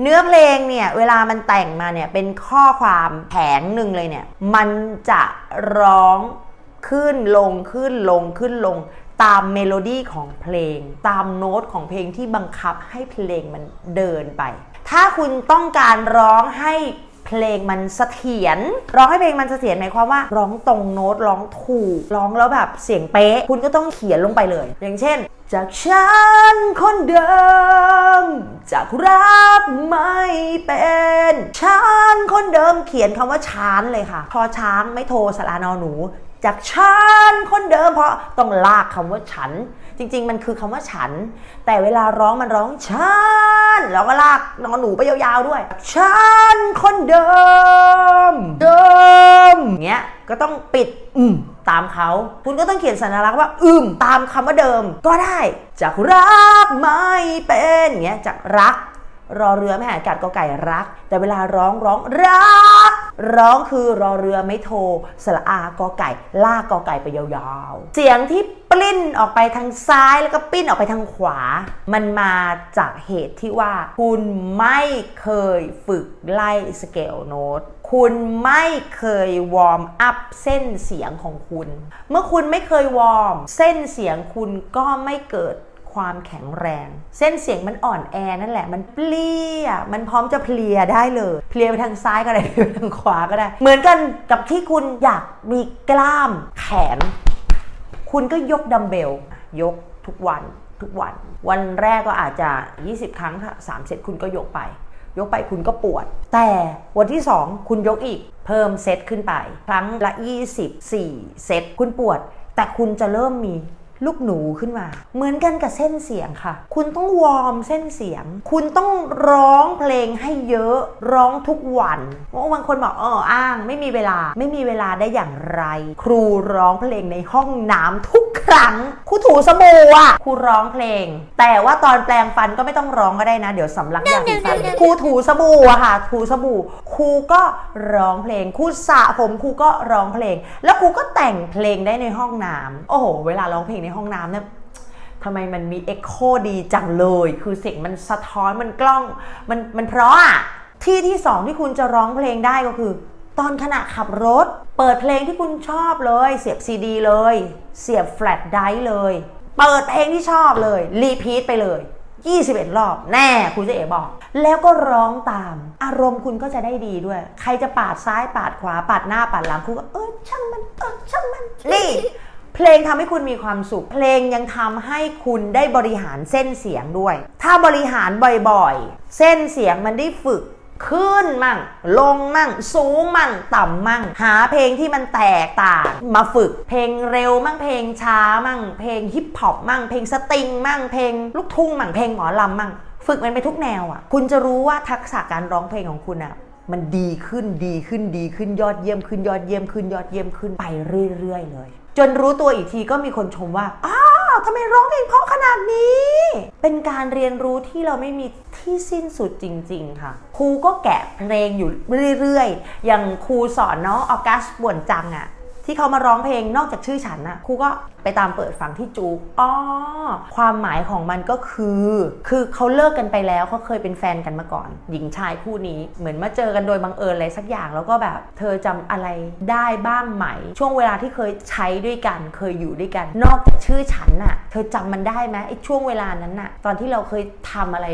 เนื้อเพลงเนี่ย เวลามันแต่งมาเนี่ยเป็นข้อความแผงหนึ่งเลยเนี่ย มันจะร้องขึ้นลงขึ้นลงขึ้นลง ตามเมโลดี้ของเพลง ตามโน้ตของเพลงที่บังคับให้เพลงมันเดินไป ถ้าคุณต้องการร้องให้เพลงมันเสถียรร้องให้เพลงมันเสถียรหมายความว่า ร้องตรงโน้ตร้องถูก ร้องแล้วแบบเสียงเป๊ะ คุณก็ต้องเขียนลงไปเลย อย่างเช่น จากฉันคนเดิม จากรักไม่เป็นฉันคนเดิมเขียนคำว่าช้านเลยค่ะ พอช้างไม่โทรสระนอหนู จากฉันคนเดิมเพราะต้องลากคำว่าฉัน จริง ๆ มันคือคำว่าฉัน แต่เวลาร้องมันร้องฉันแล้วก็ลากนอนหนูไปยาวๆด้วยฉันคนเดิม เดิมเงี้ยก็ต้องปิด อืม ตามเขา คุณก็ต้องเขียนสัญลักษณ์ว่า อืมตามคำว่าเดิม ก็ได้จากรักไม่เป็นเงี้ยจากรักรอเรือไม่หายกัดกอไก่รัก แต่เวลาร้องร้องรัก ร้องคือรอเรือไม่โทรสระอากอไก่ ลากกอไก่ไปยาวๆ เสียงที่ปลิ้นออกไปทางซ้ายแล้วก็ปิ้นออกไปทางขวา มันมาจากเหตุที่ว่า คุณไม่เคยฝึกไล่สเกลโน้ต คุณไม่เคยวอร์มอัพเส้นเสียงของคุณ เมื่อคุณไม่เคยวอร์มเส้นเสียงคุณก็ไม่เกิดความแข็งแรง เส้นเสียงมันอ่อนแอนั่นแหละ มันเปลี่ยมันพร้อมจะเพลียได้เลย เพลียไปทางซ้ายก็ได้เพลียไปทางขวาก็ได้ เหมือนกันกับที่คุณอยากมีกล้ามแขน คุณก็ยกดัมเบล ยกทุกวันทุกวัน วันแรกก็อาจจะ 20 ครั้งถ้า3เซตคุณก็ยกไป ยกไปคุณก็ปวด แต่วันที่ 2 คุณยกอีกเพิ่มเซตขึ้นไป ครั้งละ 24 เซตคุณปวด แต่คุณจะเริ่มมี ลูกหนูขึ้นมา เหมือนกันกับเส้นเสียงค่ะ คุณต้องวอร์มเส้นเสียง คุณต้องร้องเพลงให้เยอะ ร้องทุกวันเพราะว่าบางคนบอกเอออ้าง ไม่มีเวลา ไม่มีเวลาได้อย่างไร ครูร้องเพลงในห้องน้ำทุกครั้งครูถูสบู่อะครูร้องเพลง แต่ว่าตอนแปลงฟันก็ไม่ต้องร้องก็ได้นะ เดี๋ยวสำลักยาสีฟันครูถูสบู่อะค่ะถูสบู่ครูก็ร้องเพลงครูสระผมครูก็ร้องเพลง แล้วครูก็แต่งเพลงได้ในห้องน้ำโอ้โห เวลาร้องเพลงในห้องน้ำเนี่ยทำไมมันมีเอ็กโคดีจังเลย คือเสียงมันสะท้อนมันกล้อง มันมันเพราะอะที่ที่สองที่คุณจะร้องเพลงได้ก็คือ ตอนขณะขับรถ เปิดเพลงที่คุณชอบเลย เสียบซีดีเลย เสียบแฟลชไดร์เลย เปิดเพลงที่ชอบเลย รีพีทไปเลย 21 รอบ แน่คุณเจะเอ๋บอก แล้วก็ร้องตาม อารมณ์คุณก็จะได้ดีด้วย ใครจะปาดซ้ายปาดขวาปาดหน้าปาดหลังคุณก็เออช่างมันเออช่างมันนี่ เพลงทำให้คุณมีความสุข เพลงยังทำให้คุณได้บริหารเส้นเสียงด้วย ถ้าบริหารบ่อยๆ เส้นเสียงมันได้ฝึกขึ้นมั่ง ลงมั่ง สูงมั่ง ต่ำมั่ง หาเพลงที่มันแตกต่าง มาฝึก เพลงเร็วมั่ง เพลงช้ามั่ง เพลงฮิปฮอปมั่ง เพลงสตริงมั่ง เพลงลูกทุ่งมั่ง เพลงหมอลำมั่ง ฝึกมันไปทุกแนวอะ คุณจะรู้ว่าทักษะการร้องเพลงของคุณอะ มันดีขึ้น ดีขึ้น ดีขึ้น ยอดเยี่ยมขึ้น ยอดเยี่ยมขึ้น ยอดเยี่ยมขึ้น ไปเรื่อยๆเลย จนรู้ตัวอีกทีก็มีคนชมว่า อ้าวทำไมร้องเพลงเพราะขนาดนี้ เป็นการเรียนรู้ที่เราไม่มีที่สิ้นสุดจริง ๆ ค่ะ ครูก็แกะเพลงอยู่เรื่อยๆ อย่างครูสอนน้องออกัสบ่วนจังอะที่เขามาร้องเพลงนอกจากชื่อฉันอะครูก็ไปตามเปิดฟังที่จูกอ๋อความหมายของมันก็คือ คือเขาเลิกกันไปแล้วเขาเคยเป็นแฟนกันมาก่อน หญิงชายคู่นี้ เหมือนมาเจอกันโดยบังเอิญอะไรสักอย่างแล้วก็แบบ เธอจำอะไรได้บ้างไหม ช่วงเวลาที่เคยใช้ด้วยกัน เคยอยู่ด้วยกัน นอกจากชื่อฉันน่ะ เธอจำมันได้ไหมไอ้ช่วงเวลานั้นน่ะ ตอนที่เราเคยทำอะไร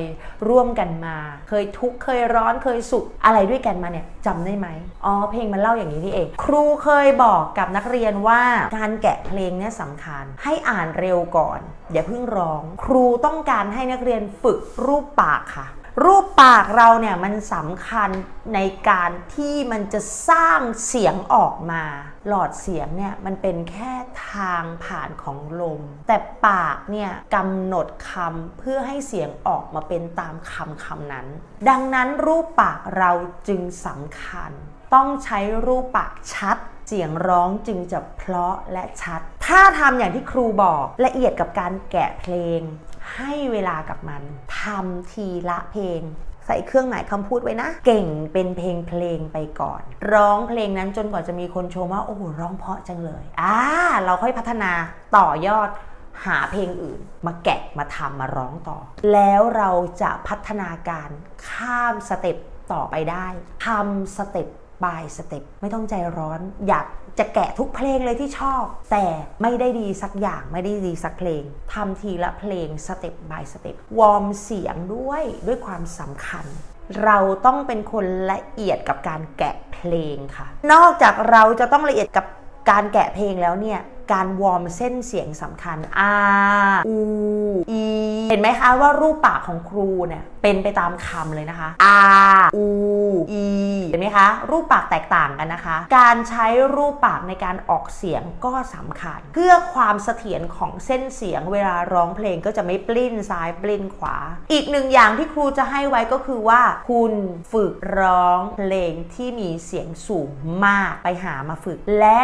ร่วมกันมา เคยทุกข์เคยร้อนเคยสุขอะไรด้วยกันมาเนี่ยจำได้ไหมอ๋อเพลงมันเล่าอย่างนี้นี่เอง ครูเคยบอกกับนักเรียนว่าการแกะเพลงเนี่ยสำคัญ ให้อ่านเร็วก่อน อย่าเพิ่งร้อง ครูต้องการให้นักเรียนฝึกรูปปากค่ะ รูปปากเราเนี่ยมันสำคัญในการที่มันจะสร้างเสียงออกมา หลอดเสียงเนี่ยมันเป็นแค่ทางผ่านของลม แต่ปากเนี่ยกำหนดคำเพื่อให้เสียงออกมาเป็นตามคำคำนั้น ดังนั้นรูปปากเราจึงสำคัญ ต้องใช้รูปปากชัด เสียงร้องจึงจะเพราะและชัด ถ้าทำอย่างที่ครูบอกละเอียดกับการแกะเพลง ให้เวลากับมันทำทีละเพลงใส่เครื่องหมายคำพูดไว้นะ เก่งเป็นเพลงเพลงไปก่อน ร้องเพลงนั้นจนกว่าจะมีคนชมว่า โอ้โหร้องเพราะจังเลยอ่าเราค่อยพัฒนาต่อยอดหาเพลงอื่น มาแกะมาทำมาร้องต่อ แล้วเราจะพัฒนาการข้ามสเต็ปต่อไปได้ทำสเต็ปายสเต็ปไม่ต้องใจร้อน อยากจะแกะทุกเพลงเลยที่ชอบ แต่ไม่ได้ดีสักอย่างไม่ได้ดีสักเพลงทำทีละเพลงสเต็ปบายสเต็ปวอร์มเสียงด้วยด้วยความสำคัญ เราต้องเป็นคนละเอียดกับการแกะเพลงค่ะ นอกจากเราจะต้องละเอียดกับการแกะเพลงแล้วเนี่ย การวอร์มเส้นเสียงสำคัญอาอู ห็นไหมคะว่ารูปปากของครูเนี่ยเป็นไปตามคำเลยนะคะอาอูอีเห็นไหมคะ รูปปากแตกต่างกันนะคะ การใช้รูปปากในการออกเสียงก็สำคัญ เพื่อความเสถียรของเส้นเสียงเวลาร้องเพลงก็จะไม่ปลิ้นซ้ายปลิ้นขวา อีกหนึ่งอย่างที่ครูจะให้ไว้ก็คือว่า คุณฝึกร้องเพลงที่มีเสียงสูงมากไปหามาฝึก และ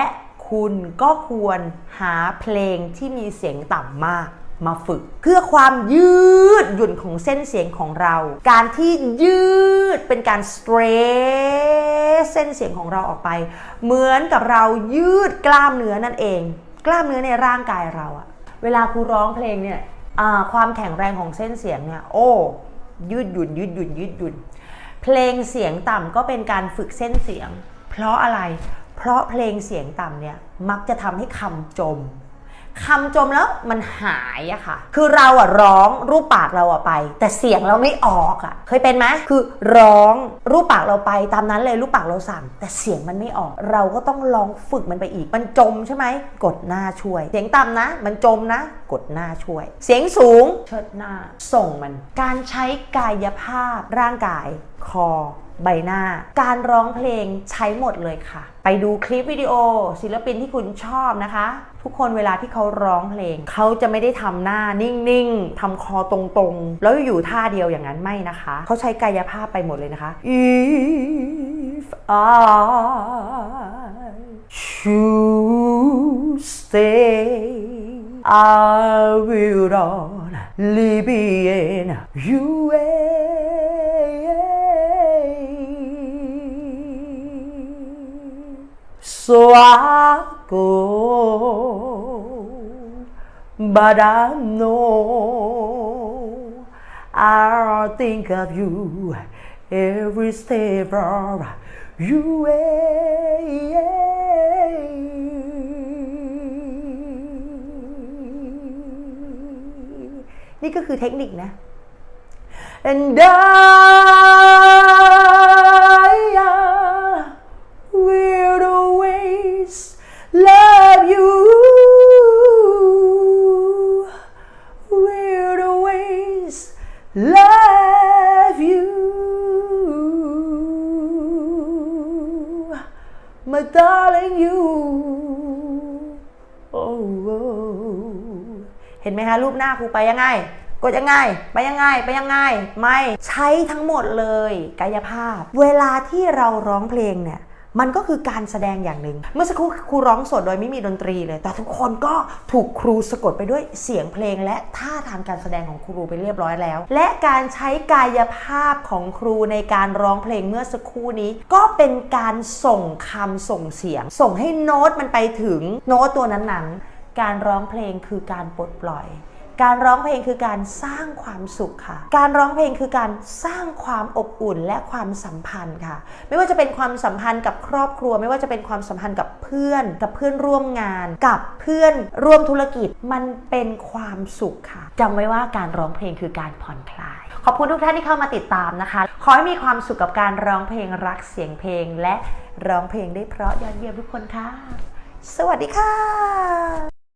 คุณก็ควรหาเพลงที่มีเสียงต่ำมาก มาฝึก เพื่อความยืดหยุ่นของเส้นเสียงของเรา การที่ยืดเป็นการสเตรสเส้นเสียงของเราออกไป เหมือนกับเรายืดกล้ามเนื้อนั่นเอง กล้ามเนื้อในร่างกายเราอะเวลาครูร้องเพลงเนี่ยความแข็งแรงของเส้นเสียงเนี่ยโอ้ยืดหยุ่นยืดหยุ่นยืดหยุ่นเพลงเสียงต่ำก็เป็นการฝึกเส้นเสียง เพราะอะไร เพราะเพลงเสียงต่ำเนี่ยมักจะทำให้คำจม คำจมแล้วมันหายอะค่ะ คือเราอะร้องรูปปากเราอะไป แต่เสียงเราไม่ออกอะเคยเป็นไหมคือร้องรูปปากเราไปตามนั้นเลยรูปปากเราสั่นแต่เสียงมันไม่ออก เราก็ต้องลองฝึกมันไปอีก มันจมใช่ไหมกดหน้าช่วย เสียงต่ำนะ มันจมนะ กดหน้าช่วย เสียงสูงเชิดหน้า ส่งมัน การใช้กายภาพร่างกาย คอ ใบหน้า การร้องเพลงใช้หมดเลยค่ะ ไปดูคลิปวิดีโอ ศิลปินที่คุณชอบนะคะ ทุกคนเวลาที่เขาร้องเพลง เขาจะไม่ได้ทำหน้านิ่งๆทำคอตรงๆ แล้วอยู่ท่าเดียวอย่างนั้นไม่นะคะ เขาใช้กายภาพไปหมดเลยนะคะ If I should stay I will not live in you So I go, but I know I'll think of you every step of you way นี่ก็คือเทคนิคนะ And I My darling you. Oh, oh. เห็นไหมฮะรูปหน้าครูไปยังไง กดยังไง ไปยังไง ไปยังไง ไม่ใช้ทั้งหมดเลย กายภาพ เวลาที่เราร้องเพลงเนี่ย มันก็คือการแสดงอย่างหนึ่ง เมื่อสักครู่ครูร้องสดโดยไม่มีดนตรีเลย แต่ทุกคนก็ถูกครูสะกดไปด้วยเสียงเพลง และท่าทางการแสดงของครูไปเรียบร้อยแล้ว และการใช้กายภาพของครูในการร้องเพลงเมื่อสักครู่นี้ ก็เป็นการส่งคำส่งเสียง ส่งให้โน้ตมันไปถึงโน้ตตัวนั้นๆการร้องเพลงคือการปลดปล่อย การร้องเพลงคือการสร้างความสุขค่ะ การร้องเพลงคือการสร้างความอบอุ่นและความสัมพันธ์ค่ะ ไม่ว่าจะเป็นความสัมพันธ์กับครอบครัว ไม่ว่าจะเป็นความสัมพันธ์กับเพื่อน กับเพื่อนร่วมงาน กับเพื่อนร่วมธุรกิจ มันเป็นความสุขค่ะจำไว้ว่าการร้องเพลงคือการผ่อนคลาย ขอบคุณทุกท่านที่เข้ามาติดตามนะคะ ขอให้มีความสุขกับการร้องเพลงรักเสียงเพลง และร้องเพลงได้เพราะยอดเยี่ยมทุกคนค่ะ สวัสดีค่ะ